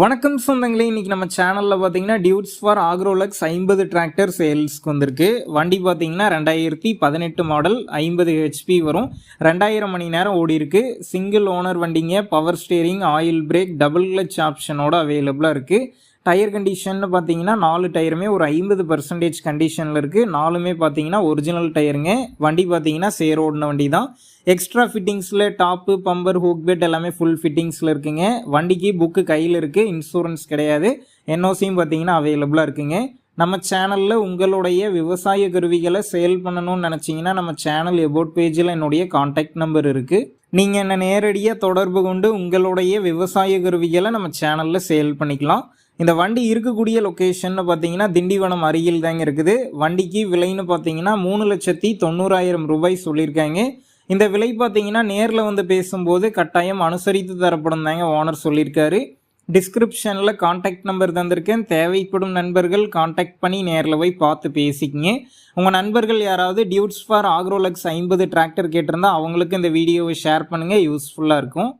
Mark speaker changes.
Speaker 1: வணக்கம் சொந்தங்களே இன்னைக்கு நம்ம சேனலில் பார்த்தீங்கன்னா டியூட்ஸ் ஃபார் ஆக்ரோலக்ஸ் ஐம்பது டிராக்டர் சேல்ஸ்க்கு வந்திருக்கு. வண்டி பார்த்தீங்கன்னா ரெண்டாயிரத்தி பதினெட்டு மாடல் ஐம்பது ஹெச்பி வரும். ரெண்டாயிரம் மணி நேரம் ஓடி இருக்கு. சிங்கிள் ஓனர் வண்டிங்க power steering oil brake double clutch ஆப்ஷனோட அவைலபிளாக இருக்குது டயர் கண்டிஷன் பார்த்தீங்கன்னா நாலு டயருமே ஒரு ஐம்பது பர்சன்டேஜ் கண்டிஷனில் இருக்குது நாலுமே பார்த்தீங்கன்னா ஒரிஜினல் டயருங்க வண்டி பார்த்தீங்கன்னா சேர் ஓடின வண்டி தான். எக்ஸ்ட்ரா ஃபிட்டிங்ஸில் டாப்பு பம்பர் ஹூக் பெட் எல்லாமே ஃபுல் ஃபிட்டிங்ஸில் இருக்குங்க. வண்டிக்கு புக்கு கையில் இருக்குது இன்சூரன்ஸ் கிடையாது. என்ஓசியும் பார்த்தீங்கன்னா அவைலபிளாக இருக்குங்க. நம்ம சேனலில் உங்களுடைய விவசாய கருவிகளை சேல் பண்ணணும்னு நினச்சிங்கன்னா நம்ம சேனல் எபோட் பேஜில் என்னுடைய காண்டாக்ட் நம்பர் இருக்குது நீங்கள் என்னை நேரடியாக தொடர்பு கொண்டு உங்களுடைய விவசாய கருவிகளை நம்ம சேனலில் சேல் பண்ணிக்கலாம். இந்த வண்டி இருக்கக்கூடிய லொக்கேஷன் பார்த்தீங்கன்னா திண்டிவனம் அருகில் தாங்க இருக்குது. வண்டிக்கு விலைன்னு பார்த்தீங்கன்னா மூணு லட்சத்தி தொண்ணூறாயிரம் ரூபாய் சொல்லியிருக்காங்க. இந்த விலை பார்த்தீங்கன்னா நேரில் வந்து பேசும்போது கட்டாயம் அனுசரித்து தரப்படும் தாங்க ஓனர் சொல்லியிருக்காரு. டிஸ்கிரிப்ஷனில் காண்டாக்ட் நம்பர் தந்திருக்கேன். தேவைப்படும் நண்பர்கள் காண்டாக்ட் பண்ணி நேரில் போய் பார்த்து பேசிக்கிங்க. உங்கள் நண்பர்கள் யாராவது டியூட்ஸ் ஃபார் ஆக்ரோலக்ஸ் ஐம்பது டிராக்டர் கேட்டிருந்தா அவங்களுக்கு இந்த வீடியோவை ஷேர் பண்ணுங்கள் யூஸ்ஃபுல்லாக இருக்கும்.